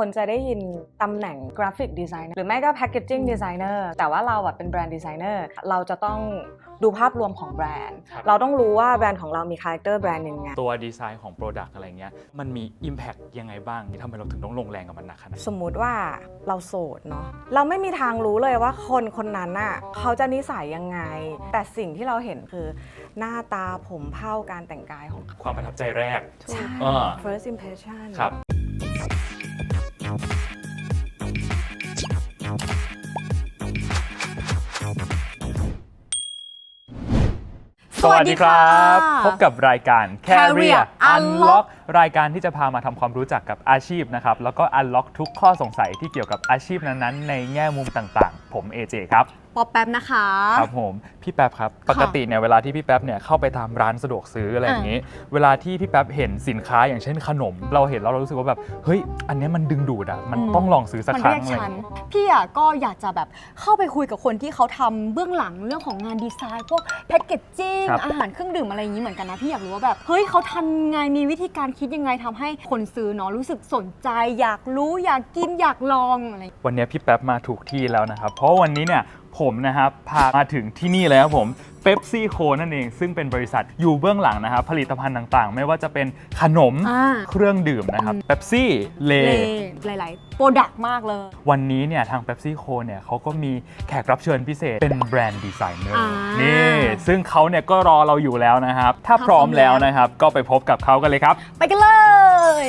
คนจะได้ยินตำแหน่งกราฟิกดีไซเนอร์หรือไม่ก็แพ c เกจจิ้งดีไซเนอร์แต่ว่าเราแบบเป็นแบรนด์ดีไซเนอร์เราจะต้องดูภาพรวมของแบรนด์ครับเราต้องรู้ว่าแบรนด์ของเรามีคาแรคเตอร์แบรนด์ยังไงตัวดีไซน์ของ Product อะไรเงี้ยมันมี Impact ยังไงบ้างทำไมเราถึงต้องลงแรงกับมันหนักขนาดนั้นสมมุติว่าเราโสดเนาะเราไม่มีทางรู้เลยว่าคนคนนั้นน่ะเขาจะนิสัยยังไง แต่สิ่งที่เราเห็นคือหน้าตาผมเผ้าการแต่งกายของเขาความประทับใจแรกใช่อ่า first impression ครับ สวัสดีครับ พบกับรายการ Career Career Unlock รายการที่จะพามาทำความรู้จักกับอาชีพนะครับ แล้วก็ Unlock ทุกข้อสงสัยที่เกี่ยวกับอาชีพนั้นๆ ในแง่มุมต่างๆ ผม AJ ครับ ป๊อปแป๊บนะคะ ครับผมพี่แป๊บครับปกติเนี่ยเวลาที่พี่แป๊บเนี่ยเข้าไปตามร้านสะดวกซื้ออะไรอย่างนี้ เวลาที่พี่แป๊บเห็นสินค้าอย่างเช่นขนม เราเห็นแล้วเรารู้สึกว่าแบบเฮ้ยอันเนี้ยมันดึงดูดอะมันอืมต้องลองซื้อสักมันครั้เรีงยกอะไรอฉัย่านงงี้ พี่อะก็อยากจะแบบเข้าไปคุยกับคนที่เขาทำเบื้องหลังเรื่องของงานดีไซน์ พวกแพคเกจจิ้งครับ อาหารเครื่องดื่มอะไรอย่างนี้เหมือนกันนะ พี่อยากรู้ว่าแบบ เฮ้ยเขาทำยังไงมีวิธีการคิดยังไงทำให้คนซื้อเนาะรู้สึกสนใจ อยากรู้อยากกินอยากลองอะไร วันนี้พี่แป๊บมาถูกที่แล้วนะครับ เพราะวันนี้เนี่ย ผมนะครับพามาถึงที่นี่เลยครับผมเ e ปซี่โคนั่นเอง ซึ่งเป็นบริษัทอยู่เบื้องหลังนะครับผลิตภัณฑ์ต่างๆ ไม่ว่าจะเป็นขนมอ่า เครื่องดื่มนะครับเ e ปซี่เล เลหลาย ๆ โปรดักต์มากเลย วันนี้เนี่ยทาง Pepsi Co เนี่ยเขาก็มีแขกรับเชิญพิเศษเป็นแบรนด์ดีไซเนอร์อ่านี่นี่ซึ่งเขาเนี่ยก็รอเราอยู่แล้วนะครับ ถ้าถ้าพร้อมพร้อมแล้วแล้วนะครับ ก็ไปพบกับเขากันเลยครับ ไปกันเลย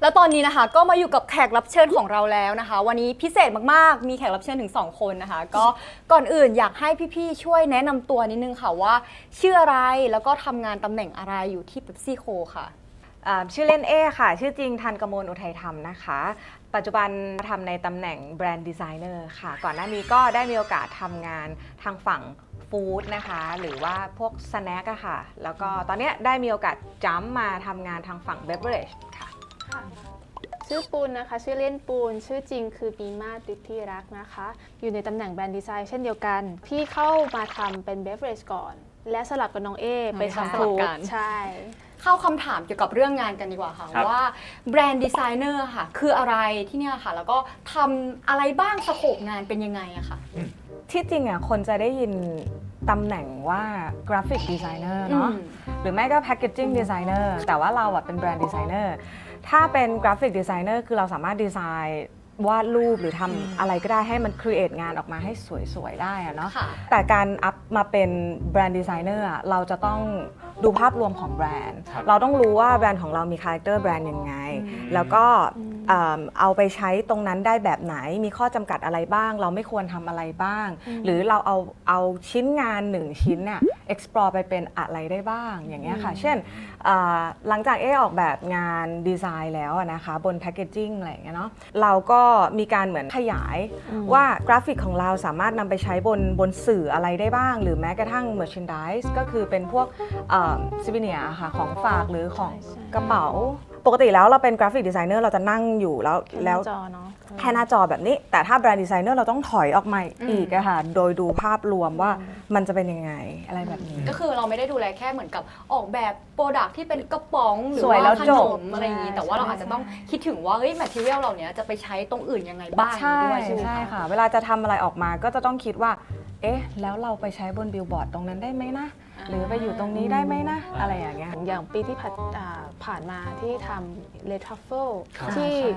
แล้วตอนนี้นะคะก็มาอยู่กับแขกรับเชิญของเราแล้วนะคะ วันนี้พิเศษมากๆ มีแขกรับเชิญถึง 2 คนนะคะ ก็ก่อนอื่นอยากให้พี่ๆช่วยแนะนำตัวนิดนึงค่ะว่า ชื่ออะไรแล้วก็ทำงานตำแหน่งอะไรอยู่ที่ Pepsi Co ค่ะ อ่าชื่อเล่นเอค่ะ ชื่อจริงทันกมลอุทัยธรรมนะคะ ปัจจุบันทำในตำแหน่งแบรนด์ดีไซเนอร์ค่ะ ก่อนหน้านี้ก็ได้มีโอกาสทำงานทางฝั่งฟู้ดนะคะ หรือว่าพวกสแน็คอะค่ะ แล้วก็ตอนเนี้ยได้มีโอกาสจัมมาทำงานทางฝั่งเบเ e อร์เรจค่ะ ชื่อปูนนะคะ ชื่อเล่นปูน ชื่อจริงคือปีมาศฤทธิรักษ์นะคะ อยู่ในตำแหน่งแบรนด์ดีไซน์เช่นเดียวกัน พี่เข้ามาทำเป็นเบฟเรจก่อน และสลับกับน้องเอไปใช่ทำฟู้สลับกัดนใช่ เข้าคำถามเกี่ยวกับเรื่องงานกันดีกว่าค่ะ ครับ ว่าแบรนด์ดีไซเนอร์ค่ะ คืออะไรที่เนี่ยค่ะ แล้วก็ทำอะไรบ้างสโคปงานเป็นยังไงอะค่ะ ที่จริงอะคนจะได้ยินตำแหน่งว่ากราฟิกดีไซเนอร์เนาะอืมหรือไม่ก็แพ c เกจจิ้งดีไซเนอร์แต่ว่าเราอะเป็นแบรนด์ดีไซเนอร์ ถ้าเป็นกราฟิกดีไซเนอร์คือเราสามารถดีไซน์วาดรูปหรือทำอะไรก็ได้ให้มันครีเอทงานออกมาให้สวย ๆ ได้อะเนาะค่ะแต่การอัพมาเป็นแบรนด์ดีไซเนอร์อะเราจะต้องดูภาพรวมของแบรนด์ ครับ เราต้องรู้ว่าแบรนด์ของเรามีคาแรคเตอร์แบรนด์ยังไง แล้วก็ เอิ่มเอาไปใช้ตรงนั้นได้แบบไหน มีข้อจำกัดอะไรบ้าง เราไม่ควรทำอะไรบ้าง หรือเราเอาเอาชิ้นงานหนึ่งชิ้นเนี่ย explore ไปเป็นอะไรได้บ้างอย่างเงี้ยค่ะ เช่นอ่าหลังจากเอออกแบบงานดีไซน์แล้วอะนะคะ บนแพ c เกจจิ้งอะไรอย่างเงี้ยเนาะเราก็มีการเหมือนขยายว่ากราฟิกของเราสามารถนำไปใช้บนบนสื่ออะไรได้บ้าง หรือแม้กระทั่ง merchandise ก็คือเป็นพวกซิบิเนียค่ะของฝากหรือของใช่กระเป๋า ปกติแล้วเราเป็นกราฟิกดีไซเนอร์เราจะนั่งอยู่แล้วแล้วจอเนาะแค่หน้าจอแบบนี้ แต่ถ้าแบรนด์ดีไซเนอร์เราต้องถอยออกมาอีกอะค่ะโดยดูภาพรวมว่ามันจะเป็นยังไงอะไรแบบนี้ ก็คือเราไม่ได้ดูแลแค่เหมือนกับออกแบบโปรดักที่เป็นกระป๋องหรือสวยแล้วว่าขจนบมอะไรอย่างนี้ใช่แต่ว่าเราอาจจะต้องคิดถึงว่าเฮ้ยแมทเทียลเหล่านี้จะไปใช้ตรงอื่นยังไงบ้างใช่ด้วยใช่ไหมใช่คะค่ะเวลาจะทำอะไรออกมาก็จะต้องคิดว่า เอ๊ะ แล้วเราไปใช้บนบิลบอร์ดตรงนั้นได้ไหมนะ หรือไปอยู่ตรงนี้ได้ไหมนะ อะไรอย่างเงี้ยอย่างปีที่ผ่านอ่าผ่านมาที่ทำเลทัฟเฟิลครับ ที่ใช่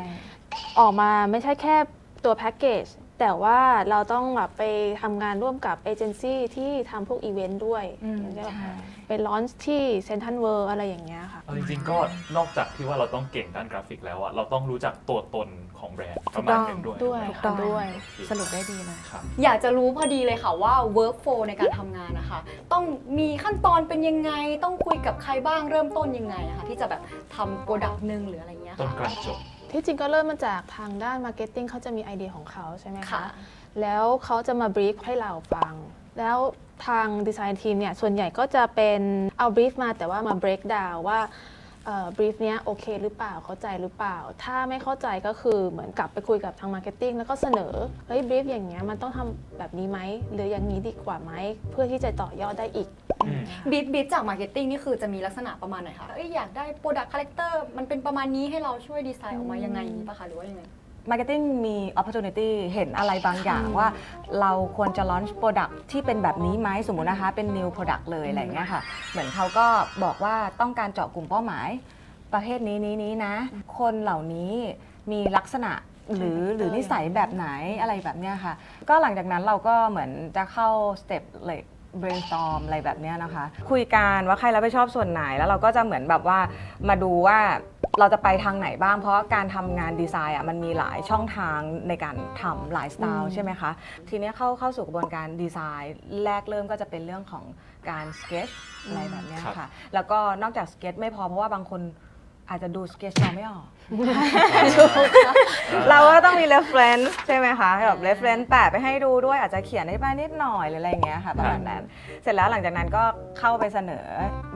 ออกมาไม่ใช่แค่ตัวแพ็กเกจ แต่ว่าเราต้องแบบไปทำงานร่วมกับเอเจนซี่ที่ทำพวกอีเวนต์ด้วยอืมอย่างเช่นแบบใช่ ไปลอนช์ที่เซนทันเวิร์อะไรอย่างเงี้ยค่ะ เอาจริงๆก็นอกจากที่ว่าเราต้องเก่งด้านกราฟิกแล้วอะเราต้องรู้จักตัวตนของแบรนด์ประมาณหนึงด้วยด้วยถูกค่ะไหมด้วย สรุปได้ดีเลย ครับ อยากจะรู้พอดีเลยค่ะว่า workflow ในการทำงานนะคะ ต้องมีขั้นตอนเป็นยังไง ต้องคุยกับใครบ้างเริ่มต้นยังไงอะคะที่จะแบบทำโปรดักต์หนึ่งหรืออะไรเงี้ยต้นกค่ะลางจบ ที่จริงก็เริ่มมาจากทางด้านมาร์เก็ตติ้งเขาจะมีไอเดียของเขาใช่ไหมค่ะคะแล้วเขาจะมาบรีฟให้เราฟัง แล้วทางดีไซน์ทีมเนี่ย ส่วนใหญ่ก็จะเป็นเอาบรีฟมาแต่ว่ามา break down ว่า บรีฟเนี้ยโอเคหรือเปล่าเข้าใจหรือเปล่า ถ้าไม่เข้าใจก็คือเหมือนกลับไปคุยกับทางมาร์เก็ตติ้งแล้วก็เสนอเฮ้ยบรีฟอย่างเงี้ยมันต้องทำแบบนี้ไหมหรืออย่างนี้ดีกว่าไหมเพื่อที่จะต่อยอดได้อีกอืมบีทบีทจากมาร์เก็ตติ้งนี่คือจะมีลักษณะประมาณไหนคะเอ้ยอยากได้โปรดักต์คาแรคเตอร์มันเป็นประมาณนี้ให้เราช่วยดีไซน์ออกมายังไงอย่างนี้ปะคะหรือว่ายังไง Marketing มี opportunity เห็นอะไรบางอย่างว่าเราควรจะ launch product ที่เป็นแบบนี้ไหมสมมุตินะคะ เป็น new product เลยอะไรอย่างเงี้ยค่ะ เหมือนเขาก็บอกว่าต้องการเจาะกลุ่มเป้าหมาย ประเภทนี้นี้นี้นะ คนเหล่านี้มีลักษณะหรือหรือนิสัยแบบไหนอะไรแบบเนี้ยค่ะ ก็หลังจากนั้นเราก็เหมือนจะเข้าสเต็ปเลย brainstorm อะไรแบบเนี้ยนะคะ คุยกันว่าใครรับผิดชอบส่วนไหนแล้วเราก็จะเหมือนแบบว่ามาดูว่า เราจะไปทางไหนบ้าง เพราะว่าการทำงานดีไซน์อะมันมีหลายช่องทางในการทำหลายสไตล์ใช่ไหมคะ ทีเนี้ยเข้าเข้าสู่กระบวนการดีไซน์แรกเริ่มก็จะเป็นเรื่องของการสเก t ชอะไรแบบเนี้ยครับ ค่ะ แล้วก็นอกจากสเก t ไม่พอเพราะว่าบางคน อาจจะดูสเก t เราไม่ออก เราก็ต้องมี reference ใช่ไหมคะแบบ reference แปะไปให้ดูด้วยอาจจะเขียนให้บ้างนิดหน่อยหรืออะไรอย่างเงี้ยค่ะประมาณนั้น เสร็จแล้วหลังจากนั้นก็เข้าไปเสนอ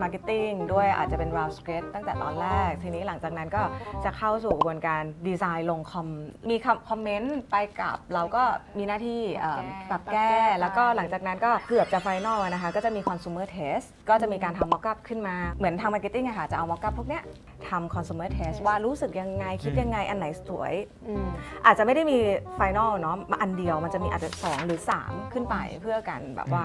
marketing ด้วยอาจจะเป็น round script ตั้งแต่ตอนแรก ทีนี้หลังจากนั้นก็จะเข้าสู่กระบวนการดีไซน์ลงคอมมีคอมเมนต์ไปกลับ เราก็มีหน้าที่เอ่อปรับแก้ปรับแก้แล้วก็ไปหลังจากนั้นก็เกือบจะ final อะนะคะก็จะมี consumer test ก็จะมีการทำ mock up ขึ้นมาเหมือนทาง marketing อะค่ะจะเอา mock up พวกเนี้ยทำ consumer test ว่ารู้สึกยังไงคิดยังไงอันไหนสวย อืม อาจจะไม่ได้มีไฟนอลเนาะมาอันเดียวมันจะมีอาจจะ 2 หรือ 3 ขึ้นไปเพื่อกันแบบว่า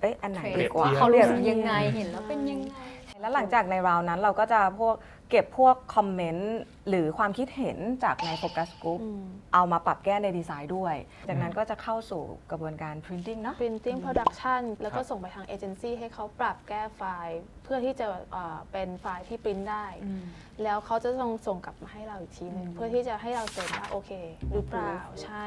เอ๊ะอันไหนเปรีดียบกว่าเทียบ เขารู้สึกยังไงเห็นแล้วเป็นยังไง แล้วหลังจากในราวนั้นเราก็จะพวกเก็บพวกคอมเมนต์ หรือความคิดเห็นจากในโฟกัสก r ุ p อืมเอามาปรับแก้ในดีไซน์ด้วย จากนั้นก็จะเข้าสู่กระบวนการ printing เนาะ printing production แล้วก็ครับส่งไปทางเอเจนซี่ให้เขาปรับแก้ไฟล์ เพื่อที่จะเอ่อเป็นไฟล์ที่ปริ้นได้ แล้วเขาจะส่งส่งกลับมาให้เราอีกทีหนึงเพื่อที่จะให้เราเซ็นว่าโอเค หรือเปล่าใช่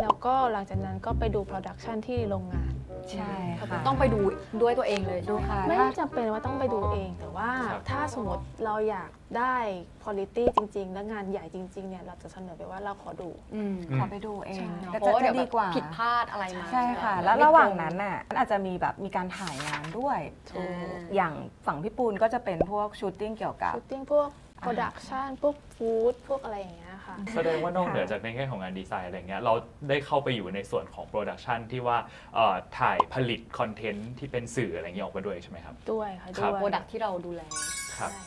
แล้วก็หลังจากนั้นก็ไปดู production ที่โรงงานใช่ค่ะต้องไปดูด้วยตัวเองเลยดูค่ะไม่ถ้าจำเป็นว่าต้องไปดูเองแต่ว่าครับถ้าสมมติเราอยาก ได้ quality จริง ๆ และงานใหญ่จริง ๆ เนี่ย เราจะเสนอไปว่าเราขอดู อืมขอไปดูเองใช่ก็เพราะว่าจะเดี๋ยวดีแบบกว่าผิดพลาดอะไรมาใช่ค่ะไหมแล้วระหว่างนั้นน่ะมันอาจจะมีแบบมีการถ่ายงานด้วย อ่า อย่างฝั่งพี่ปูนก็จะเป็นพวกชูตติ้งเกี่ยวกับชูตติ้งพวก production พวก food พวกอะไรอย่างเงี้ยค่ะ แสดงว่านอกเหนือจากในแง่ของงานดีไซน์อะไรเงี้ยเราได้เข้าไปอยู่ในส่วนของโปรดักชันที่ว่าเอ่อถ่ายผลิตคอนเทนต์ที่เป็นสื่ออะไรเงี้ยออกมาด้วยใช่ไหมครับ ด้วยค่ะ ครัด้บวยโปรดักที่เราดูแล ครับ ใช่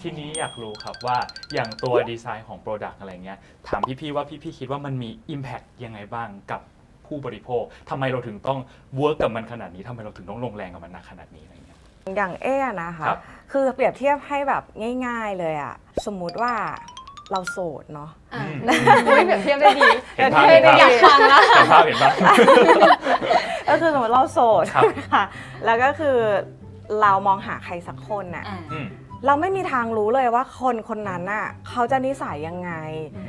ทีนี้อยากรู้ครับว่าอย่างตัวดีไซน์ของ Product อะไรเงี้ยถามพี่ ๆ ว่าพี่ ๆ คิดว่ามันมี Impact ยังไงบ้างกับผู้บริโภคทำไมเราถึงต้องเวิร์กกับมันขนาดนี้ทำไมเราถึงต้องลงแรงกับมันหนักขนาดนี้อะไรเงี้ย อย่างเอ้นะคะครับ คือเปรียบเทียบให้แบบง่าย ๆเลยอะสมมุติว่าเราโสดเนาะ อะอืม ไม่เปรียบเทียบได้ดีเห็นภาพเปรียบเทียบได้เห็นภาพ อยากฟังแล้วเห็นภาพเห็นภาพก็คือสมมติเราโสดครับ ค่ะ แล้วก็คือเรามองหาใครสักคนน่ะอะอืม เราไม่มีทางรู้เลยว่าคนคนนั้นน่ะเขาจะนิสัยยังไง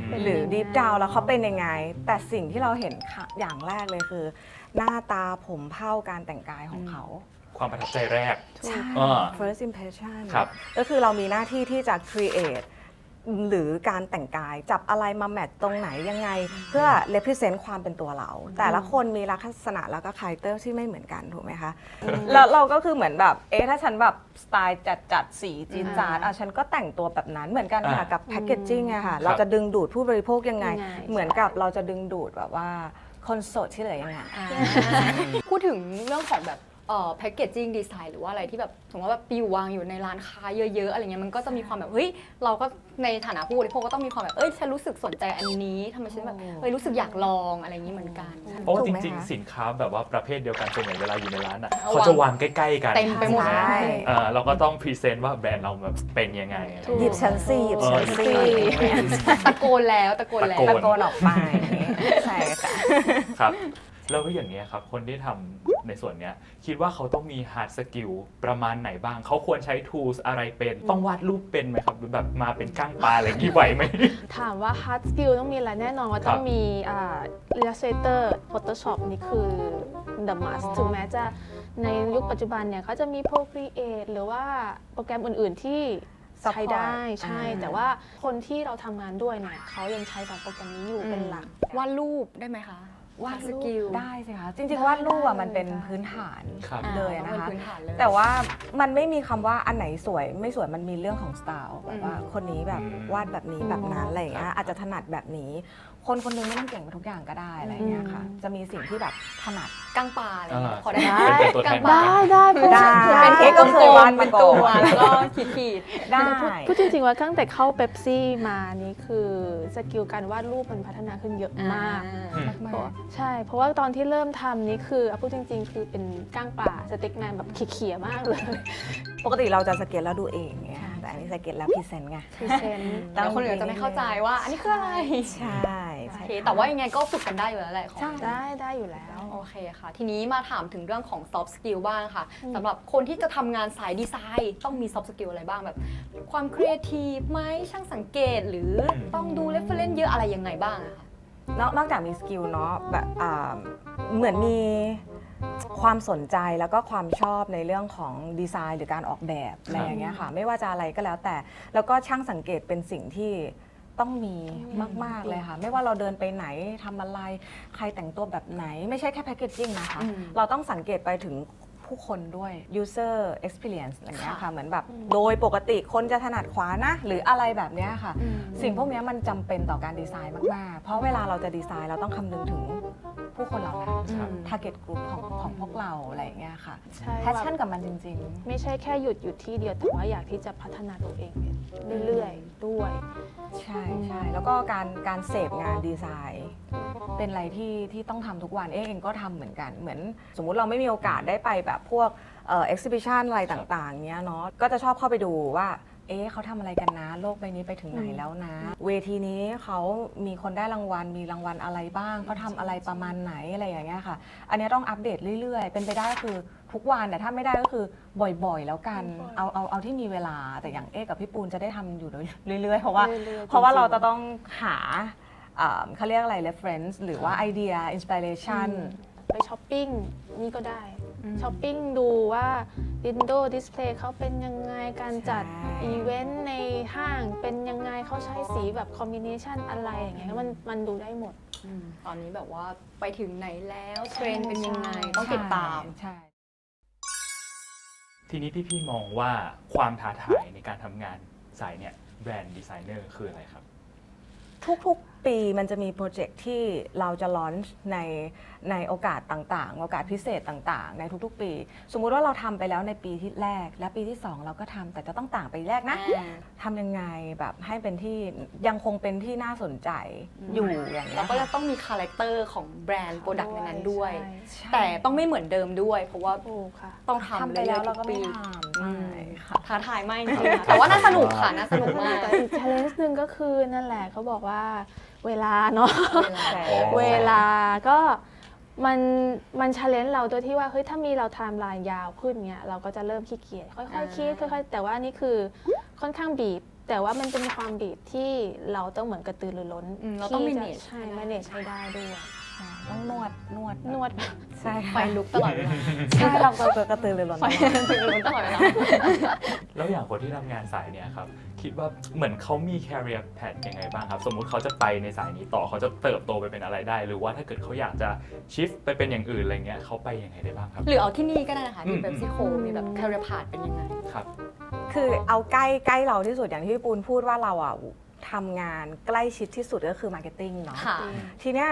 เป็นหรือยังไงดีฟดาวแล้วเขาเป็นยังไง แต่สิ่งที่เราเห็นค่ะอย่างแรกเลยคือ หน้าตาผมเผ้าการแต่งกายของเขา ความประทับใจแรก ใช่ อ่า first impression ครับ ก็คือเรามีหน้าที่ที่จะ create หรือการแต่งกายจับอะไรมาแมทตรงไหนยังไง เพื่อ represent ความเป็นตัวเรา แต่ละคนมีลักษณะแล้วก็คาแรคเตอร์ที่ไม่เหมือนกันถูกไหมคะ แล้วเราก็คือเหมือนแบบเอ๊ะถ้าฉันแบบสไตล์จัดจัดๆสีจีดจาดอ่าอะฉันก็แต่งตัวแบบนั้นเหมือนกันค่ะอ่ากักับแพ c เกจจิ้งอะค่ะครับเราจะดึงดูดผู้บริโภคยังไง ยังไง เหมือนกับเราจะดึงดูดแบบว่าคนโสดที่เหลือยังไง อ่าพูดถึงเรื่องของแบบเอ่อ แพคเกจจิ้งดีไซน์หรือว่าอะไรที่แบบสมมติว่าแบบไปอยู่วางอยู่ในร้านค้าเยอะ ๆ อะไรเงี้ยมันก็จะมีความแบบเฮ้ยเราก็ในฐานะผู้บริโภคก็ต้องมีความแบบเอ้ยฉันรู้สึกสนใจอันนี้ทำไมฉันแบบเอ้ยรู้สึกอยากลองอะไรอย่างนี้เหมือนกัน เพราะว่าถูจกไหมริงคะๆสินค้าแบบว่าประเภทเดียวกันส่วนใหญ่เวลาอยู่ในร้านอะเอาเขาจะวางใกล้ ๆ กันเต็มไปหมด ใช่ เออเราก็ต้องพรีเซนต์ว่าแบรนด์เราแบบเป็นยังไงอะไรถูกหยิบฉันสิหยิบฉันสิตะโกนแล้วตะโกนแล้วตะตะโกนออกไปใช่ค่ะ ครับ แล้วก็อย่างเนี้ยครับ คนที่ทำในส่วนเนี้ยคิดว่าเขาต้องมี hard skill ประมาณไหนบ้าง เขาควรใช้ tools อะไรเป็น ต้องวาดรูปเป็นไหมครับ หรือแบบมาเป็นก้างปลาอะไรอย่างงี้ไหวไหม ถามว่า hard skill ต้องมีอะไรแน่นอนว่าต้องมีอ่า Illustrator Photoshop นี่คือ the must ถึงแม้จะในยุคปัจจุบันเนี่ยเขาจะมี Procreate หรือว่าโปรแกรมอื่น ๆ ที่ใช้ได้ Support ใช่ อ่า แต่ว่าคนที่เราทำงานด้วยเนี่ยเขายังใช้สองโปรแกรมนี้อยู่เป็นหลัก วาดรูปได้ไหมคะ วาดสรูกิลปได้สิคะจริงๆวาดรูปอะมันเป็นได้พื้นฐานครับ อ่าเลยต้องนะเป็นคะพื้นฐานเลยแต่ว่ามันไม่มีคำว่าอันไหนสวยไม่สวยมันมีเรื่องของสไตล์แบบว่าอืมคนนี้แบบอืมวาดแบบนี้แบบนั้นอะไรอย่างเงี้ยอาจจะถนัดแบบนี้ คนคนหนึงไม่ต้องเก่งไปทุกอย่างก็ได้อะไรอย่างเงี้ยค่ะอืมจะมีสิ่งที่แบบถนัดกางปลาอะไรอย่างเงี้ยอ่า พอได้ไหมเป็นเป็นตัวแทนกางปลา ได้ได้เพราะได้ว่าเป็นเค้กก็เคยวาดมาก่อนเป็นตัวแล้วก็ขีดขีดได้พูดจริงๆว่าตั้งแต่เข้าเ e ปซี่มานี่คือสกิลการวาดรูปมันพัฒนาขึ้นเยอะมากอืมเพราะว่าใช่ เพราะว่าตอนที่เริ่มทำนี่คือเอาพูดจริง ๆ คือเป็นก้างป่าสเต็กแมนแบบเขี่ยๆมากเลยปกติเราจะสเก็ตแล้วดูเองไงแต่อันนี้สเก็ตแล้วพรีเซนต์ไง พรีเซนต์ แต่คนอื่นจะไม่เข้าใจว่า อันนี้คืออะไร ใช่ โอใช่เคแต่ว่ายังไงก็ฝึกกันได้อยู่แล้วแหละของใช่ได้ได้อยู่แล้ว โอเคค่ะ ทีนี้มาถามถึงเรื่องของ soft skill บ้างค่ะอืมสำหรับคนที่จะทำงานสายดีไซน์ต้องมี soft skill อะไรบ้างแบบ ความครีเอทีฟไหมช่างสังเกตหรือต้องดู reference เยอะอะไรยังไงบ้างอะคะ นอกนอกจากมีสกิลเนาะแบบอ่าเหมือนมีความสนใจแล้วก็ความชอบในเรื่องของดีไซน์หรือการออกแบบอะไรอย่างเงี้ยค่ะ ไม่ว่าจะอะไรก็แล้วแต่ แล้วก็ช่างสังเกตเป็นสิ่งที่ ต้องมีมาก ๆ เลยค่ะ ไม่ว่าเราเดินไปไหนทำอะไร ใครแต่งตัวแบบไหน ไม่ใช่แค่แพคเกจจิ้งนะคะอืมเราต้องสังเกตไปถึง ผู้คนด้วย user experience อะไรอย่างเงี้ยค่ะค่ะ เหมือนแบบโดยปกติคนจะถนัดขวานะ หรืออะไรแบบเนี้ยค่ะอืมสิ่งพวกเนี้ยมันจำเป็นต่อการดีไซน์มาก ๆ เพราะเวลาเราจะดีไซน์เราต้องคำนึงถึงผู้คนเหล่านั้น ครับ target group ของของพวกเราอะไรอย่างเงี้ยค่ะ ใช่แพชชั่นกับมันจริงไม่ใช่แค่หยุดอยู่ที่เดียว แต่ว่าอยากที่จะพัฒนาตัวเองเรื่อยๆด้วยๆใช่ใช่แล้วก็การการเสพงานดีไซน์ เป็นอะไรที่ที่ต้องทำทุกวันเอ๊ะเองก็ทำเหมือนกัน เหมือน สมมุติเราไม่มีโอกาสได้ไปแบบพวกเอ่อ exhibition อะไรต่างๆเนี้ยเนาะก็จะชอบเข้าไปดูว่าเอ๊ะเขาทำอะไรกันนะ โลกใบนี้ไปถึงไหนแล้วนะ เวทีนี้เขามีคนได้รางวัล มีรางวัลอะไรบ้างเขาทำอะไรประมาณไหนอะไรอย่างเงี้ยค่ะ อันเนี้ยต้องอัปเดตเรื่อยๆ เป็นไปได้ก็คือทุกวันแต่ถ้าไม่ได้ก็คือบ่อยๆ แล้วกันบ่อยๆเอาเอาเอาที่มีเวลาแต่อย่างเอ๊ะกับพี่ปูนจะได้ทำอยู่เรื่อยๆ เพราะว่าเรื่อยๆเพราะว่าจงๆเราจะต้องหาเอ่อเขาเรียกอะไร reference หรือว่าไอเดีย inspiration อืม ไปช้อปปิ้งนี่ก็ได้ช้อปปิ้งดูว่า Window Display เขาเป็นยังไงการจัดใช่อีเวนต์ในห้างเป็นยังไงเขาใช้สีแบบคอมบิเนชันอะไรอย่างเงี้ยมันมันดูได้หมดอืมตอนนี้แบบว่าไปถึงไหนแล้วเทรนด์เป็นยังไงต้องติดตามใช่ทีนี้พี่ๆมองว่าความท้าทายในการทำงานสายเนี่ยแบรนด์ดีไซเนอร์คืออะไรครับ ทุกๆ ปีมันจะมีโปรเจกต์ที่เราจะลอนช์ในในโอกาสต่างๆ โอกาสพิเศษต่างๆ ในทุกๆ ปี สมมุติว่าเราทำไปแล้วในปีที่แรก และปีที่ 2 เราก็ทำแต่จะต้องต่างไปแรกนะอ่า ทำยังไงแบบให้เป็นที่ยังคงเป็นที่น่าสนใจอยู่อย่างเงี้เรายก็จะค่ะต้องมีคาแรคเตอร์ของแบรนด์โปรดักต์ในนั้นด้วยใช่ใช่แต่ต้องไม่เหมือนเดิมด้วย เพราะว่าถูกค่ะ ต้องทำทำไปเรื่แล้อวยๆเราทุก็กไม่ปีทำอืใช่มค่ะ ท้าทายมากจริงๆค่ะแต่ว่าน่าสนุกค่ะน่าสนุกมาก แต่อีก challenge หนึ่งก็คือนั่นแหละเขาบอกว่า เวลาเนาะใช่อ๋อเวลาก็มันมันชาเลนจ์เราโดยที่ว่าเฮ้ยถ้ามีเราไทม์ไลน์ยาวขึ้นเงี้ยเราก็จะเริ่มขี้เกียจค่อยๆคิดค่อยๆแต่ว่านี่คือค่อนข้างบีบ แต่ว่ามันเป็นความบีบที่เราต้องเหมือนกระตือรือร้นอืมเราต้องที่จะ manage ใช่ให้ได้ manage ให้ได้ด้วย ต้องนวดนวดนวดใช่ไฟค่ะลุกตลอดเวลาใช่เราก็กระตือรือร้นไฟลุกตลอดเวลาแล้วอย่างคนที่ทำงานสายเนี่ยครับคิดว่าเหมือนเขามี career path ยังไงบ้างครับ สมมุติเขาจะไปในสายนี้ต่อเขาจะเติบโตไปเป็นอะไรได้ หรือว่าถ้าเกิดเขาอยากจะ shift ไปเป็นอย่างอื่นอะไรเงี้ยเขาไปยังไงได้บ้างครับ หรือเอาที่นี่ก็ได้นะคะอืที่มแบบซิโคมีแบบคาราพาดเป็นยังไงครับ คือเอาใกล้ใกล้เราที่สุดอย่างที่พี่ปูนพูดว่าเราอะทำงานใกล้ชิดที่สุดก็คือมาร์เก็ตติ้งเนาะค่ะทีเนี้ย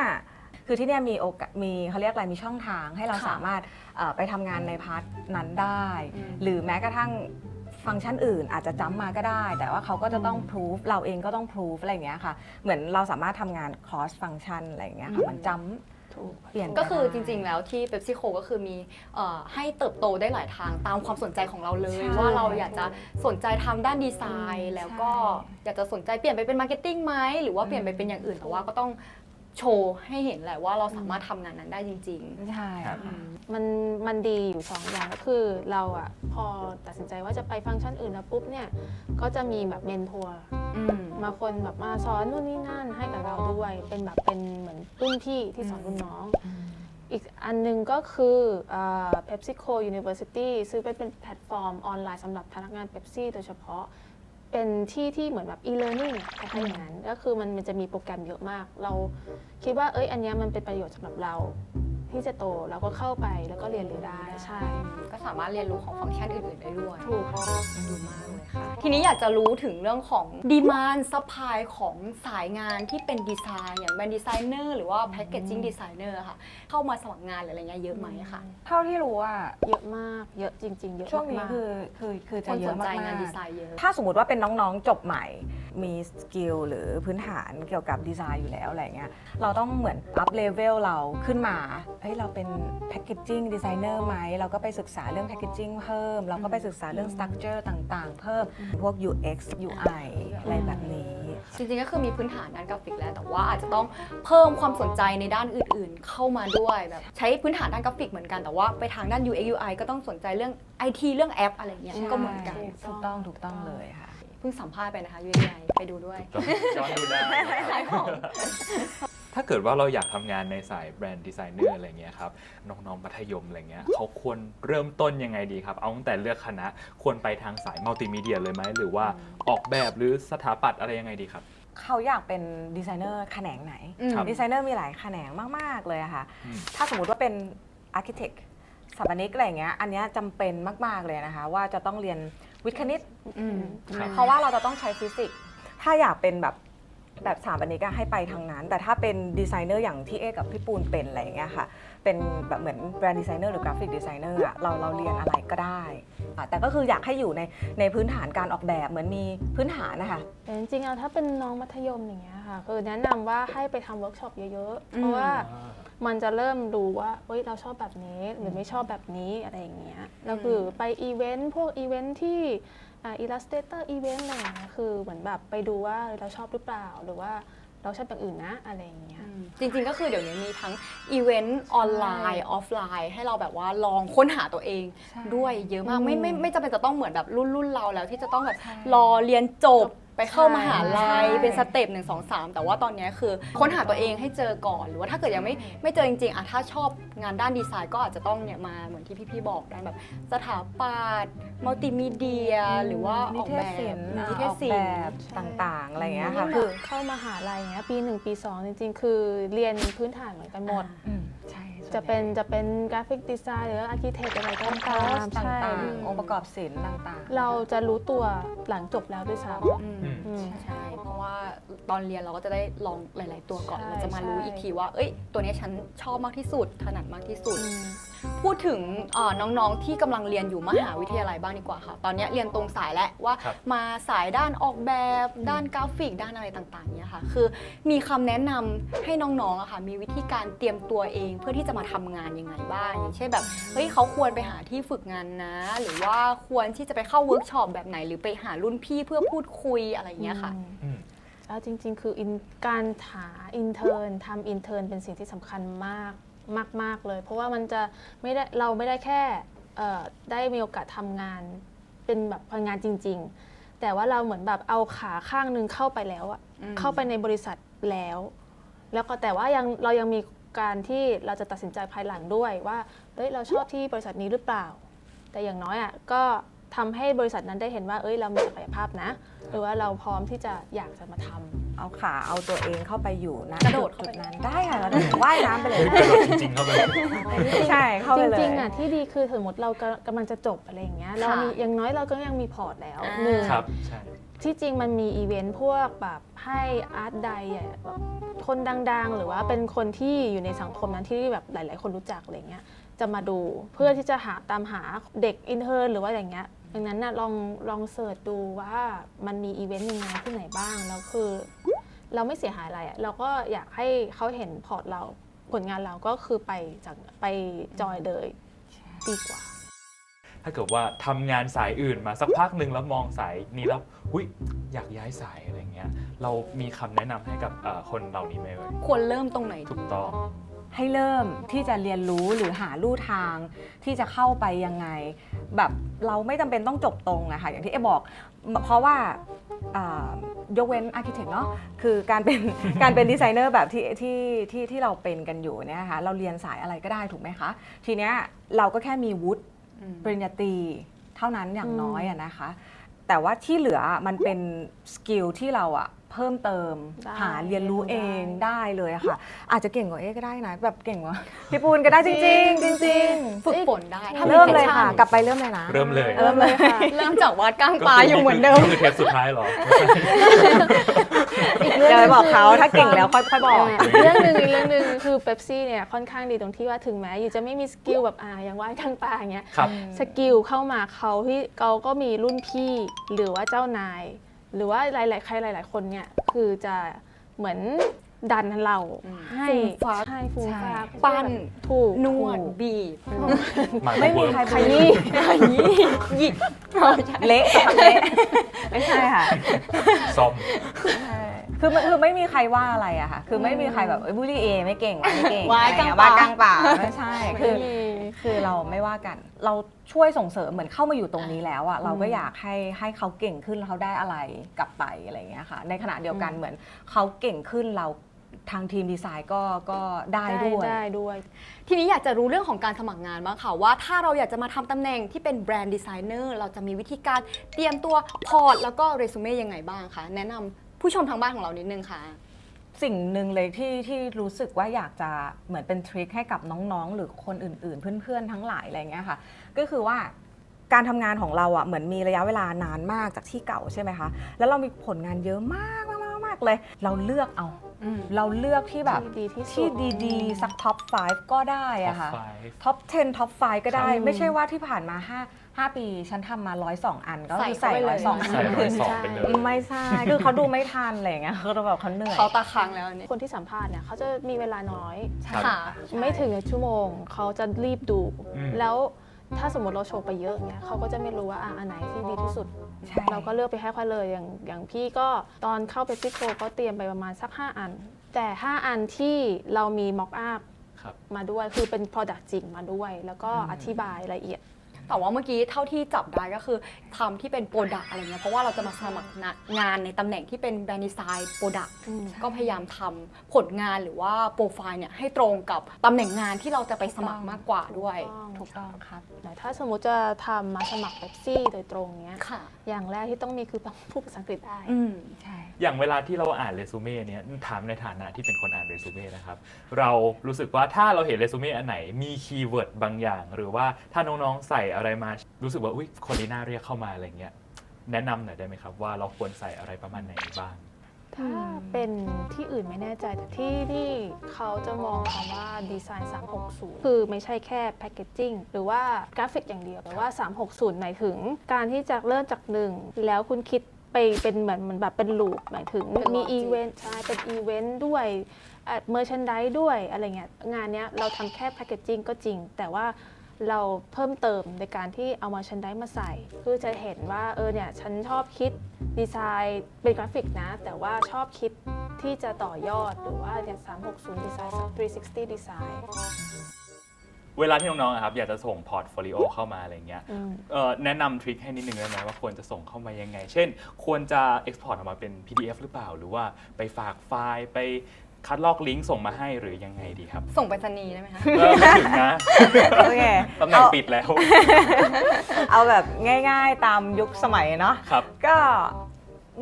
คือที่เนี้ยมีโอกาสมีเขาเรียกอะไรมีช่องทางให้เราค่ะสามารถเอ่อไปทำงานในพาร์ทนั้นได้ อืม หรือแม้กระทั่งฟังก์ชันอื่นอาจจะจำมาก็ได้ แต่ว่าเขาก็จะต้อง proof เราเองก็ต้อง proof อะไรอย่างเงี้ยค่ะ เหมือนเราสามารถทำงาน cross function อะไรอย่างเงี้ยค่ะเหมือนจำ ถูกเปลี่ยนก็คือได้จริงๆ แล้วที่เ e ปซี่โคก็คือมีเอ่อให้เติบโตได้หลายทางตามความสนใจของเราเลย ใช่ว่าเราอยากจะสนใจทำด้านดีไซน์อืมแล้วก็ใช่อยากจะสนใจเปลี่ยนไปเป็นมาร์เก็ตติ้งไหมหรือว่าเปลี่ยนไปเป็นอย่างอื่นแต่ว่าก็ต้อง โชว์ให้เห็นแหละว่าเราสามารถทำงานนั้นได้จริง ใช่ครับ ค่ะมันมันดีอยู่สองอย่างก็คือเราอะพอตัดสินใจว่าจะไปฟังก์ชันอื่นแล้วปุ๊บเนี่ยก็จะมีแบบเมนทัวร์ๆ อืม มาคนแบบมาสอนนู่นนี่นั่นให้กับเราด้วย เป็นแบบเป็นเหมือนรุ่นพี่ที่สอนรุ่นน้อง อีกอันหนึงก็คือเอ่อ PepsiCo University ซื้อไปเป็นแพลตฟอร์มออนไลน์สำหรับพนักงานเ e ปซี่โดยเฉพาะ เป็นที่ที่เหมือนแบบ e-learning คล้ายๆอย่างนั้น ก็คือมันมันจะมีโปรแกรมเยอะมาก เราคิดว่าเอ้ยอันเนี้ยมันเป็นประโยชน์สำหรับเรา ที่จะโตเราก็เข้าไปแล้วก็เรียนรู้ได้ใช่ ก็สามารถเรียนรู้ของฟังก์ชันอื่นๆได้ด้วยถูก ดีมากเลยค่ะ ทีนี้อยากจะรู้ถึงเรื่องของดีมานซัพพลายของสายงานที่เป็นดีไซน์อย่างแบรนด์ดีไซเนอร์หรือว่าแพคเกจจิ้งดีไซเนอร์ค่ะ เข้ามาสมัครงานหรืออะไรเงี้ยเยอะไหมคะเท่าที่รู้ว่าเยอะมากเยอะจริง ๆ เยอะช่วงนี้มากๆคือคือคือคจะนเยสอะนมาใจกงานๆดีไซน์เยอะถ้าสมมติว่าเป็นน้องๆจบใหม่ มีสกิลหรือพื้นฐานเกี่ยวกับดีไซน์อยู่แล้วอะไรเงี้ยเราต้องเหมือนอัพเลเวลเราขึ้นมา เฮ้ย เราเป็นแพ c เกจจิ้งดีไซเนอร์ไหม เราก็ไปศึกษาเรื่องแพ c เกจจิ้งเพิ่ม เราก็ไปศึกษาเรื่องสตรัคเจอร์ต่างๆ เพิ่ม พวก UX UI อะไรแบบนี้ จริงๆ ก็คือมีพื้นฐานด้านกราฟิกแล้ว แต่ว่าอาจจะต้องเพิ่มความสนใจในด้านอื่นๆ เข้ามาด้วยแบบใช้พื้นฐานด้านกราฟิกเหมือนกัน แต่ว่าไปทางด้าน UX UI ก็ต้องสนใจเรื่อง IT เรื่องแอป อะไรเงี้ยใช่ก็เหมือนกัน ถูกต้อง ถูกต้องเลยค่ะ เพิ่งสัมภาษณ์ไปนะคะ UX UI ไปดูด้วย ย้อนดูได้ ขายของ ถ้าเกิดว่าเราอยากทำงานในสายแบรนด์ดีไซเนอร์อะไรเงี้ยครับน้องๆมัธยมอะไรเงี้ยเขาควรเริ่มต้นยังไงดีครับ เอาตั้งแต่เลือกคณะควรไปทางสายมัลติมีเดียเลยไหมหรือว่าออกแบบหรือสถาปัตย์อะไรยังไงดีครับเขาอยากเป็นดีไซเนอร์แขนงไหนอืมครับดีไซเนอร์มีหลายแขนงมาก ๆ เลยอะค่ะอืมถ้าสมมติว่าเป็นอาร์เคเต็กสถาปนิกอะไรอย่างเงี้ย อันเนี้ยจำเป็นมาก ๆ เลยนะคะ ว่าจะต้องเรียนวิทย์คณิตอืมครับเพราะว่าเราจะต้องใช้ฟิสิกส์ ถ้าอยากเป็นแบบ แบบสถาปนิกอะให้ไปทางนั้น แต่ถ้าเป็นดีไซเนอร์อย่างที่เอกับพี่ปูนเป็นอะไรอย่างเงี้ยค่ะ เป็นแบบเหมือนแบรนด์ดีไซเนอร์หรือกราฟิกดีไซเนอร์อะเราเราเรียนอะไรก็ได้อะแต่ก็คืออยากให้อยู่ในในพื้นฐานการออกแบบเหมือนมีพื้นฐานนะคะแต่จริงๆแล้วถ้าเป็นน้องมัธยมอย่างเงี้ยค่ะคือแนะนำว่าให้ไปทำเวิร์กช็อปเยอะๆ เพราะว่ามันจะเริ่มดูว่าเอ้ยเราชอบแบบนี้หรือไม่ชอบแบบนี้อะไรอย่างเงี้ยแล้วคือไปอีเวนต์พวกอีเวนต์ที่ อิลลัสเตเตอร์อีเวนต์อะไรอย่างเงี้ยคือเหมือนแบบไปดูว่าเราชอบหรือเปล่าหรือว่าเราชอบแบบอื่นนะอะไรอย่างเงี้ย จริงๆก็คือเดี๋ยวนี้มีทั้งอีเวนต์ออนไลน์ ออฟไลน์ ให้เราแบบว่าลองค้นหาตัวเองใช่ด้วยเยอะมาก ไม่ไม่ไม่จำเป็นจะต้องเหมือนแบบรุ่นรุ่นเราแล้วที่จะต้องแบบใช่รอเรียนจบ ไปเข้ามหาลัยใช่ เป็นสเต็ปหนึ่งสองสามแต่ว่าตอนนี้คือค้นหาตัวเองให้เจอก่อน หรือว่าถ้าเกิดยังไม่ไม่เจอจริงๆอะถ้าชอบงานด้านดีไซน์ก็อาจจะต้องเนี่ยมาเหมือนที่พี่ๆบอกด้านแบบสถาปัตย์มัลติมีเดีย หรือว่าออกแบบนิเทศศิลป์นิเทศศิอลอกป์แบบต่างๆ อะไรอย่างเงี้ยยิ่ค่ะงคือแบบเข้ามาหาลัยอย่างเงี้ยปีหนึ่งปีสองจริงๆ คือเรียนพื้นฐานเหมือนกันหมด อืม ใช่ส่วจะใหญ่เป็นจะเป็นกราฟิกดีไซน์หรืออาร์เคเต็กอะไรก็คอมโพตาสมต่ใช่างๆองค์ประกอบศิลป์ต่างๆเราจะรู้ตัวหลังจบแล้วด้วยซ้อืมอืมำอืม ใช่ เพราะว่าตอนเรียนเราก็จะได้ลองหลาย ๆ ตัวก่อน ใช่เราจะมารู้ใช่ อีกทีว่า เอ้ย ตัวเนี้ยฉันชอบมากที่สุด ถนัดมากที่สุด อืม พูดถึงเอ่อน้องๆที่กำลังเรียนอยู่มหาวิทยาลัยบ้างดีกว่าค่ะ ตอนเนี้ยเรียนตรงสายแล้วว่าครับ มาสายด้านออกแบบ ด้านกราฟิก ด้านอะไรต่างๆเนี่ยค่ะ คือมีคำแนะนำให้น้องๆอะค่ะ มีวิธีการเตรียมตัวเองเพื่อที่จะมาทำงานยังไงบ้างอย่างเช่นแบบเฮ้ยเขาควรไปหาที่ฝึกงานนะ หรือว่าควรที่จะไปเข้าเวิร์กช็อปแบบไหน หรือไปหารุ่นพี่เพื่อพูดคุยอะไรอย่างเงี้ยค่ะ อืม แล้วจริงๆ คือ in- การหาอินเทอร์ทำอินเทอร์เป็นสิ่งที่สำคัญมาก มากมากเลย เพราะว่ามันจะไม่ได้เราไม่ได้แค่เอ่อได้มีโอกาสทำงานเป็นแบบพนักงานจริง ๆ แต่ว่าเราเหมือนแบบเอาขาข้างหนึ่งเข้าไปแล้วอะอืมเข้าไปในบริษัทแล้ว แล้วก็แต่ว่ายังเรายังมีการที่เราจะตัดสินใจภายหลังด้วยว่าเอ้ยเราชอบที่บริษัทนี้หรือเปล่า แต่อย่างน้อยอะก็ ทำให้บริษัทนั้นได้เห็นว่า เอ้ยเรามีศักยภาพนะ หรือว่าเราพร้อมที่จะอยากจะมาทำเอาขาเอาตัวเองเข้าไปอยู่นะกระโดดเข้าจุไปดนั้นได้ค่ะเราว่ายน้ำไปเลยเฮ้ยกระโดดจริงๆเข้าไปใช่เข้าจไปเลยริงๆอะที่ดีคือสมมติเรากำกำลังจะจบอะไรอย่างเงี้ยเรามีอย่างน้อยเราก็ยังมีพอร์ตแล้วอ่าหนึ่งครับใช่ที่จริงมันมีอีเวนต์พวกแบบให้อาร์ตไดอะแบบคนดังๆ หรือว่าเป็นคนที่อยู่ในสังคมนั้นที่แบบหลาย ๆ คนรู้จักอะไรเงี้ยจะมาดูเพื่อที่จะหาตามหาเด็กอินเทอร์หรือว่าอย่างเงี้ย ดังนั้นน่ะลองลองเสิร์ชดูว่ามันมีอีเวนต์ยังไงที่ไหนบ้างแล้วคือ เราไม่เสียหายอะไรอะเราก็อยากให้เขาเห็นพอร์ตเราผลงานเราก็คือไปจากไปจอยเลยดีกว่า ถ้าเกิดว่าทำงานสายอื่นมาสักพักหนึ่งแล้วมองสายนี้แล้วหุยอยากย้ายสายอะไรเงี้ย เรามีคำแนะนำให้กับเอ่อคนเหล่านี้ไหมเอ่ยควรเริ่มตรงไหนถูกต้อง ให้เริ่มที่จะเรียนรู้หรือหาลู่ทางที่จะเข้าไปยังไง แบบเราไม่จำเป็นต้องจบตรงนะคะอย่างที่เอบอก เพราะว่าอ่ายกเว้นอาร์เคเต็กเนาะคือการเป็นการเป็นดีไซเนอร์แบบที่ที่ที่ที่เราเป็นกันอยู่เนี่ยนะคะเราเรียนสายอะไรก็ได้ถูกไหมคะ ทีเนี้ยเราก็แค่มีวุฒิอืมปริญญาตรีเท่านั้นอย่างอืมน้อยอะนะคะ แต่ว่าที่เหลืออะมันเป็นสกิลที่เราอะเพิ่มเติมได้หาเรียนรู้เรีเอยนงรู้ได้ได้เลยอะค่ะ อาจจะเก่งกว่าเอ๊ก็ได้นะแบบเก่งกว่าพี่ปูนก็ได้จริงๆจริงฝึกฝนได้ถ้าๆเริ่มเลยแพชค่ะชั่นกลับไปเริ่มเลยนะ เริ่มเลยเริ่มเลยค่ะ เริ่มจากวาดก้างปลาอยู่เหมือนเดิม ก็คือเทปสุดท้ายเหรอ อีกเดี๋ยวไปบอกเขาคืถ้าเก่งแล้วค่อยๆบอก อีกเรื่องหนึ่งอีกเรื่องหนึ่งคือเ e ปซี่เนี่ยค่อนข้างดีตรงที่ว่าถึงแม้อยู่จะไม่มีสกิลแบบอ่าอย่างว่ายข้างปลาอย่างเงี้ย ครับ สกิลเข้ามาเขาที่เขาก็มีรุ่นพี่หรือว่าเจ้านาย หรือว่าหลาย ๆ ใครหลาย ๆ คนเนี่ยคือจะเหมือนดันเราให้ฟูมฟัก ใช่ฟูมฟักปั้น ถูกนวดบีบ มาไม่มีเวิร์ก ใครขยี้ขยี้หยิก เละเละไม่ใช่ค่ะซ่อม คือมันคือไม่มีใครว่าอะไรอะค่ะ คือไม่มีใครแบบเอ้ยบุรีเอไม่เก่งวะไม่เก่งวายอะไรเงี้กลางป่าว่ากลางป่าไม่ใช่คือไม่มีคือเราไม่ว่ากัน เราช่วยส่งเสริมเหมือนเข้ามาอยู่ตรงนี้แล้วอะเราก็อยากให้ให้เขาเก่งขึ้นแล้วเขาได้อะไรกลับไปอะไรเงี้ยค่ะ ในขณะเดียวกันเหมือนเขาเก่งขึ้นเราทางทีมดีไซน์ก็ก็ได้ด้วย ได้ด้วย ทีนี้อยากจะรู้เรื่องของการสมัครงานบ้างค่ะว่าถ้าเราอยากจะมาทำตำแหน่งที่เป็นแบรนด์ดีไซเนอร์เราจะมีวิธีการเตรียมตัวพอร์ตแล้วก็เรซูเม่ยังไงบ้างคะแนะนำ ผู้ชมทางบ้านของเรานิดนึงค่ะ สิ่งหนึ่งเลยที่ที่รู้สึกว่าอยากจะเหมือนเป็นทริคให้กับน้องๆ หรือคนอื่น ๆ เพื่อนๆ ทั้งหลายอะไรเงี้ยค่ะ ก็คือว่าการทำงานของเราอะเหมือนมีระยะเวลานานมากจากที่เก่าใช่ไหมคะ แล้วเรามีผลงานเยอะมากมากมากมากเลย เราเลือกเอา เราเลือกที่แบบที่ดีที่สุด ที่ดีๆ สักท็อป 5 ก็ได้อะค่ะ Top five ท็อป 10 ท็อป 5 ก็ได้ครับไม่ใช่ว่าที่ผ่านมา 5 5 ปีฉันทำมา 102 อันก็คือใส่ใส่เข้าไปเลย ร้อยสองอันใส่ร้อยสองใช่ไปเลยไม่ใช่คือเขาดูไม่ทันอะไรอย่างเงี้ยเขาแบบเขาเหนื่อย เขาตาค้างแล้วเนี่ยคนที่สัมภาษณ์เนี่ยเขาจะมีเวลาน้อย ครับ ค่ะ ไม่ถึงชั่วโมงเขาจะรีบดู อืม แล้วถ้าสมมติเราโชว์ไปเยอะเงี้ยเขาก็จะไม่รู้ว่าอะอันไหนที่ดีที่สุด ใช่ เราก็เลือกไปให้เขาเลยอย่างอย่างพี่ก็ตอนเข้าไปซิโกก็เตรียมไปประมาณสัก 5 อัน แต่ 5 อันที่เรามีม็อกอัพครับ มาด้วยคือเป็น Product จริงมาด้วย แล้วก็อธิบายละเอียด แต่ว่าเมื่อกี้เท่าที่จับได้ก็คือทำที่เป็นโปรดักอะไรเงี้ยเพราะว่าเราจะมาสมัครงานในตำแหน่งที่เป็นแบรนด์ดีไซน์โปรดักอืมก็พยายามทำผลงานหรือว่าโปรไฟล์เนี่ยให้ตรงกับตำแหน่งงานที่เราจะไปสมัครมากกว่าด้วย ถูกต้องถูกต้องครับแต่ถ้าสมมติจะทำมาสมัครเ e ปซี่โดยตรงเนี้ย ค่ะ อย่างแรกที่ต้องมีคือต้องพูดภาษาอังกฤษได้ อืม ใช่ อย่างเวลาที่เราอ่านเรซูเม่เนี่ยถามในฐานะที่เป็นคนอ่านเรซูเม่นะครับเรารู้สึกว่าถ้าเราเห็นเรซูเม่อันไหนมีคีย์เวิร์ดบางอย่าง หรือว่าถ้าน้องๆใส่อะไรมา รู้สึกว่าอุ้ยคนนี้น่าเรียกเข้ามาอะไรเงี้ยแนะนำหน่อยได้ไหมครับ ว่าเราควรใส่อะไรประมาณไหนบ้าง ถ้าเป็นที่อื่นไม่แน่ใจแต่ที่นี่เขาจะมองคำว่าดีไซน์ 360 คือไม่ใช่แค่แพ c เกจจิ้งหรือว่ากราฟิกอย่างเดียว แต่ว่า 360 หมายถึงการที่จะเริ่มจากหนึ่งแล้วคุณคิดไปเป็นเหมือนเหมือนแบบเป็นลูปหมายถึงเป็นมี logic อีเวนต์ใช่เป็นอีเวนต์ด้วยเมอร์ชันดิด้วยอะไรเงี้ยงานเนี้ยเราทำแค่แพ c เกจจิ้งก็จริง แต่ว่า เราเพิ่มเติมในการที่เอามาชันได้มาใส่เพื่อจะเห็นว่าเออเนี่ยฉันชอบคิดดีไซน์เป็นกราฟิกนะ แต่ว่าชอบคิดที่จะต่อยอดหรือว่าเนี่ย360 ดีไซน์360 ดีไซน์เวลาที่น้องๆอะครับอยากจะส่งพอร์ตโฟลิโอเข้ามาอะไรเงี้ยอืมเอ่อแนะนำทริคให้นิดนึงได้ไหมว่าควรจะส่งเข้ามายังไง เช่น ควรจะ Export ออกมาเป็น PDF หรือเปล่า หรือว่าไปฝากไฟล์ไป คัดลอกลิงก์ส่งมาให้หรือยังไงดีครับส่งไปรษณีย์ได้ไหมคะเออไม่ถึงนะโอเคตำแหน่งเอาปิดแล้วเอาแบบง่ายๆตามยุคสมัยเนาะครับ ก็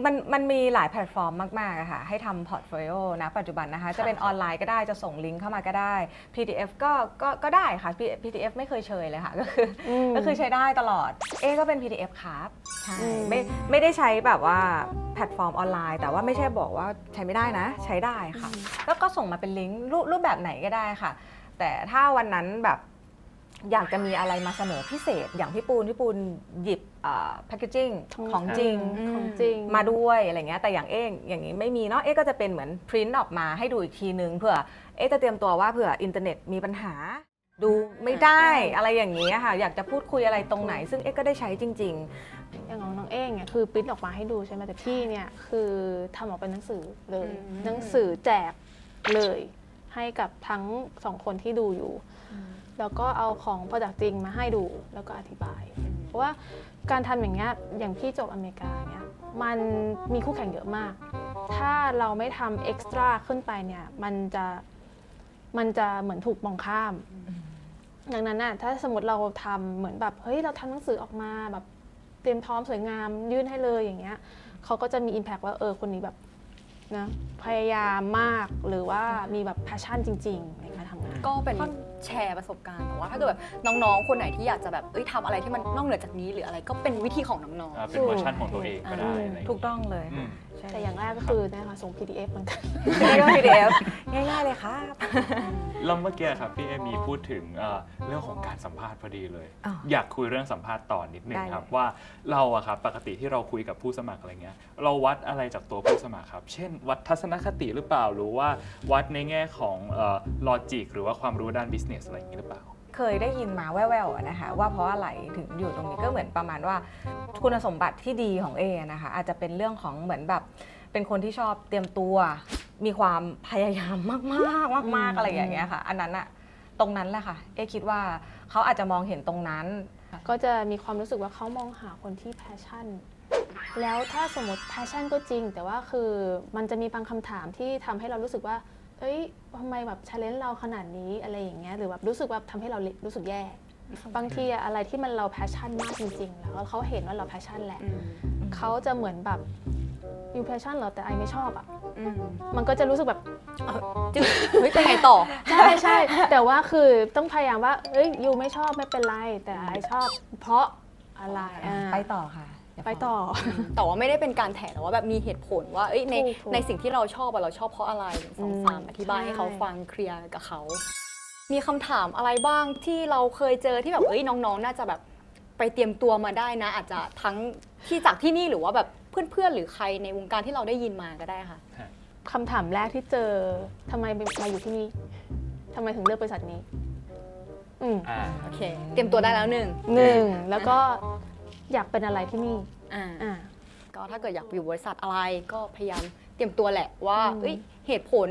มันมันมีหลายแพลตฟอร์มมากๆอะค่ะให้ทำพอร์ตโฟลิโอนะปัจจุบันนะคะ จะเป็นออนไลน์ก็ได้จะส่งลิงก์เข้ามาก็ได้ PDF ก็ก็ก็ได้ค่ะ PDF ไม่เคยเชยเลยค่ะ ก็คืออม ก็คือใช้ได้ตลอด เอก็เป็น PDF ครับใช่อืมไม่ไม่ได้ใช้แบบว่าแพลตฟอร์มออนไลน์ แต่ว่าไม่ใช่บอกว่าใช้ไม่ได้นะใช้ได้ค่ะ แล้วก็ส่งมาเป็นลิงก์รูปรูปแบบไหนก็ได้ค่ะ แต่ถ้าวันนั้นแบบ อยากจะมีอะไรมาเสนอพิเศษ อย่างพี่ปูนพี่ปูนหยิบแพคเกจิ้งของจริงอืมของจริงมาด้วยอะไรเงี้ยแต่อย่างเอ๊อย่างนี้ไม่มีเนาะเอ๊ก็จะเป็นเหมือนพริ้นออกมาให้ดูอีกทีนึงเผื่อเอ๊จะเตรียมตัวว่าเผื่ออินเทอร์เน็ตมีปัญหา ดูไม่ได้อะไรอย่างนี้ค่ะ อยากจะพูดคุยอะไรตรงไหน ซึ่งเอ๊ก็ได้ใช้จริงอย่างของน้องเอ้งเนี่ยคือปริ้นออกมาให้ดูใช่ไหมแต่พี่เนี่ยคือทำออกเป็นหนังสือเลยอืมหนังสือแจกเลย ให้กับทั้งสองคนที่ดูอยู่ แล้วก็เอาของ Product จริงมาให้ดูแล้วก็อธิบาย เพราะว่าการทำอย่างเงี้ยอย่างพี่จบอเมริกาเนี่ยมันมีคู่แข่งเยอะมาก ถ้าเราไม่ทำเอ็กซ์ตร้าขึ้นไปเนี่ยมันจะมันจะเหมือนถูกมองข้ามดังนั้นน่ะถ้าสมมติเราทำเหมือนแบบเฮ้ยเราทำหนังสือออกมาแบบเตรียมพร้อมสวยงามยื่นให้เลยอย่างเงี้ยเขาก็จะมี Impact ว่าเออคนนี้แบบ นะพยายามมากหรือว่ามีแบบ passion จริง ๆ ในการทำงาน ก็เป็นแชร์ประสบการณ์แต่ว่าถ้าเกิดแบบน้องๆ คนไหนที่อยากจะแบบเอ้ยทำอะไรที่มันนอกเหนือจากนี้หรืออะไรก็เป็นวิธีของน้อง อ่าเป็นเวอร์ชันของตัวเองก็ได้อะไรอย่างเงี้ยถูกต้องเลยอืม ค่ะใช่ แต่อย่างแรกก็คือนะคะส่ง PDF เหมือนกัน นี่ก็ PDF ง่ายๆเลยค่ะแล้วเมื่อกี้ครับพี่เอมีพูดถึงเอ่อเรื่องของการสัมภาษณ์พอดีเลย อ้าวอยากคุยเรื่องสัมภาษณ์ต่อนนิดนึงได้เลยครับว่าเราอะครับปกติที่เราคุยกับผู้สมัครอะไรเงี้ยเราวัดอะไรจากตัวผู้สมัครครับ เช่น วัดทัศนคติหรือเปล่าหรือว่าวัดในแง่ของลอจิกหรือว่าความรู้ด้านบิสเนสอะไรอย่างนี้หรือเปล่า เคยได้ยินมาแว่วๆนะคะว่าเพราะอะไรถึงอยู่ตรงนี้ก็เหมือนประมาณว่า คุณสมบัติที่ดีของเอนะคะอาจจะเป็นเรื่องของเหมือนแบบเป็นคนที่ชอบเตรียมตัวมีความพยายามมากๆมากๆอะไรอย่างเงี้ยค่ะ อันนั้นอะตรงนั้นแหละค่ะ เอคิดว่าเขาอาจจะมองเห็นตรงนั้น ก็จะมีความรู้สึกว่าเขามองหาคนที่ passion แล้วถ้าสมมติ passion ก็จริง แต่ว่าคือมันจะมีบางคำถามที่ทำให้เรารู้สึกว่า เอ้ยทำไมแบบ challenge เราขนาดนี้อะไรอย่างเงี้ยหรือแบบรู้สึกว่าทำให้เรารู้สึกแย่ บางทีอะอะไรที่มันเรา passion มากจริงๆ แล้วเขาเห็นว่าเรา passion แหละๆอืมเขาจะเหมือนแบบ you passion เหรอแต่ไอไม่ชอบอะอืมมันก็จะรู้สึกแบบจึ๊งเฮ้ยเป็นไงต่อ ใช่ใช่แต่ว่าคือต้องพยายามว่าเอ้ยยูไม่ชอบไม่เป็นไร แต่ไอชอบเพราะอะไรอ่าไปต่อค่ะย่า ไปต่อ แต่ว่าไม่ได้เป็นการแถแต่ว่าแบบมีเหตุผลว่าเอ้ยในถูกถูก ในสิ่งที่เราชอบอะเราชอบเพราะอะไรหนึ่งสองสามอืมอธิบายใช่ให้เขาฟังเคลียร์กับเขา มีคำถามอะไรบ้างที่เราเคยเจอที่แบบเอ้ยน้องๆ น่าจะแบบไปเตรียมตัวมาได้นะ อาจจะทั้งที่จากที่นี่หรือว่าแบบเพื่อนๆ หรือใครในวงการที่เราได้ยินมาก็ได้ค่ะ คำถามแรกที่เจอทำไมมาอยู่ที่นี่ทำไมถึงเลือกบริษัทนี้ อืมอ่า โอเค เตรียมตัวได้แล้วหนึ่งหนึ่งแล้วก็ อยากเป็นอะไรที่นี่อ่าอ่า ก็ถ้าเกิดอยากอยู่บริษัทอะไรก็พยายามเตรียมตัวแหละว่าอืม เอ้ยเหตุผล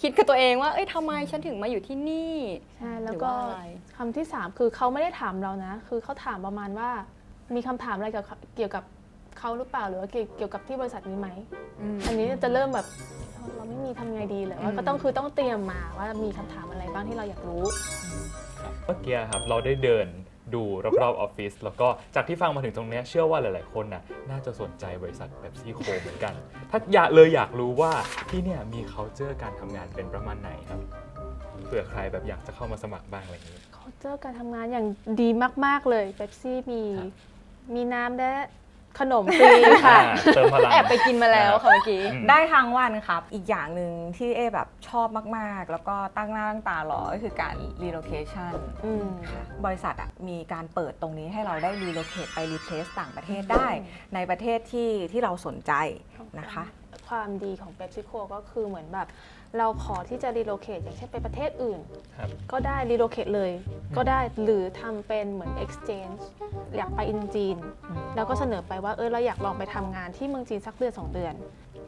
คิดกับตัวเองว่า เอ้ยทำไมฉันถึงมาอยู่ที่นี่ใช่หแล้วรือก็ว่าอะไร คำที่สามคือเขาไม่ได้ถามเรานะ คือเขาถามประมาณว่า มีคำถามอะไรกับเกี่ยวกับเขาหรือเปล่าหรือว่าเกี่ยวเกี่ยวกับที่บริษัทนี้ไหม อันนี้จะเริ่มแบบเราไม่มีทำไงดีเลยว่าก็ต้องคือต้องเตรียมมาว่ามีคำถามอะไรบ้างที่เราอยากรู้ เมื่อกี้ครับเราได้เดิน ดูรอบๆออฟฟิศแล้วก็จากที่ฟังมาถึงตรงเนี้ยเชื่อว่าหลาย ๆ คนน่ะน่าจะสนใจบริษัทแบบซี่โคเหมือนกัน ถ้าอยากเลยอยากรู้ว่าที่เนี่ยมี culture การทำงานเป็นประมาณไหนครับเผื่อใครแบบอยากจะเข้ามาสมัครบ้างอะไรอย่างนี้เขาเจอการทำงานอย่างดีมาก ๆ เลยเ e ปซี่มีครับมีน้ำและ ขนมฟรีค่ะ อ่าเติมพลัง แอบไปกินมาแล้วค่ะเมื่อกี้ อืม ได้ทางวันครับ อีกอย่างหนึ่งที่เอแบบชอบมาก ๆ แล้วก็ตั้งหน้าตั้งตารอ ก็คือการ relocation อืมค่ะบริษัทอะมีการเปิดตรงนี้ให้เราได้ relocate ไป replace ต่างประเทศได้ ในประเทศที่ที่เราสนใจนะคะ ความดีของเ e ปซี่โคก็คือเหมือนแบบ เราขอที่จะรีโลเคทอย่างเช่นไปประเทศอื่น ครับ ก็ได้รีโลเคทเลยก็ได้หรือทำเป็นเหมือน exchange อยากไปอินจีนอืมแล้วก็เสนอไปว่าเออเราอยากลองไปทำงานที่เมืองจีนสักเดือนสองเดือน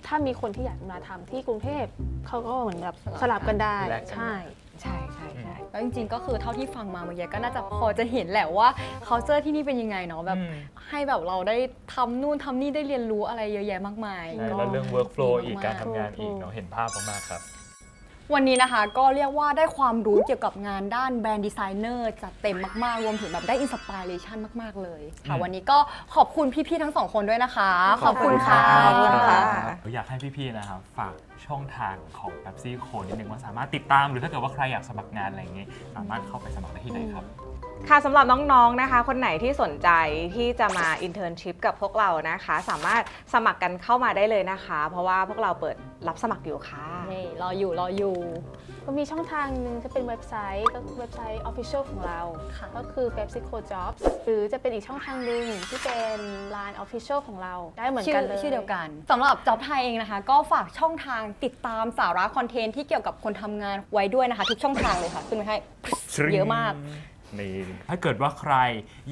ถ้ามีคนที่อยากมาทำที่กรุงเทพเขาก็เหมือนแบบสลับกันได้แลกกัน ใช่ ใช่ใช่ใช่แล้วจริงๆ ก็คือเท่าที่ฟังมาเมื่อกี้ก็น่าจะพอจะเห็นแหละว่า culture ที่นี่เป็นยังไงเนาะแบบอืมให้แบบเราได้ทำนู่นทำนี่ได้เรียนรู้อะไรเยอะแยะมากมาย ใช่แล้วเรื่อง workflow ดีมากๆอีกการทำงานอีกเนาะเห็นภาพมากๆครับ วันนี้นะคะก็เรียกว่าได้ความรู้เกี่ยวกับงานด้านแบรนด์ดีไซเนอร์จัดเต็มมากๆ รวมถึงแบบได้อินสปิเรชันมาก ๆ เลย ค่ะอืมวันนี้ก็ขอบคุณพี่ ๆ ทั้งสองคนด้วยนะคะ ขอบคุณค่ะ ขอบคุณค่ะ อยากให้พี่ๆ นะครับฝากช่องทางของ Pepsi c o นิดนึงว่าสามารถติดตามหรือถ้าเกิดว่าใครอยากสมัครงานอะไรอย่างงี้สามารถเข้าไปสมัครได้ที่ไหนครับ ค่ะสำหรับน้องๆนะคะ คนไหนที่สนใจที่จะมา internship กับพวกเรานะคะ สามารถสมัครกันเข้ามาได้เลยนะคะ เพราะว่าพวกเราเปิดรับสมัครอยู่ค่ะ นี่รออยู่รออยู่ ก็มีช่องทางหนึ่งจะเป็นเว็บไซต์ก็คือเว็บไซต์ Official ของเรา ค่ะ ก็คือ PepsiCo Jobs หรือจะเป็นอีกช่องทางหนึ่งที่เป็น Line Official ของเราได้เหมือนชื่กัอนเลยชื่อเดียวกันสำหรับจ็อบไทยเองนะคะ ก็ฝากช่องทางติดตามสาระคอนเทนต์ที่เกี่ยวกับคนทำงานไว้ด้วยนะคะ ทุกช่องทางเลยค่ะขึ้นไปให้เยอะมาก นี่ถ้าเกิดว่าใคร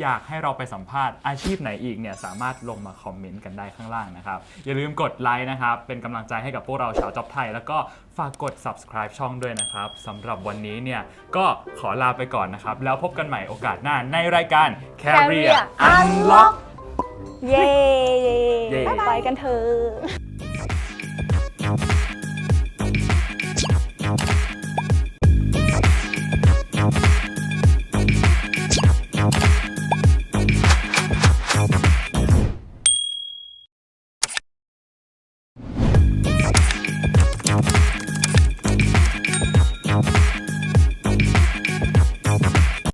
อยากให้เราไปสัมภาษณ์อาชีพไหนอีกเนี่ยสามารถลงมาคอมเมนต์กันได้ข้างล่างนะครับ อย่าลืมกดไลค์นะครับ เป็นกำลังใจให้กับพวกเราชาวจ็อบไทย แล้วก็ฝากกด subscribe ช่องด้วยนะครับสำหรับวันนี้เนี่ยก็ขอลาไปก่อนนะครับ แล้วพบกันใหม่โอกาสหน้าในรายการ Career Career Unlock เย้เย้ไปกันเถอะ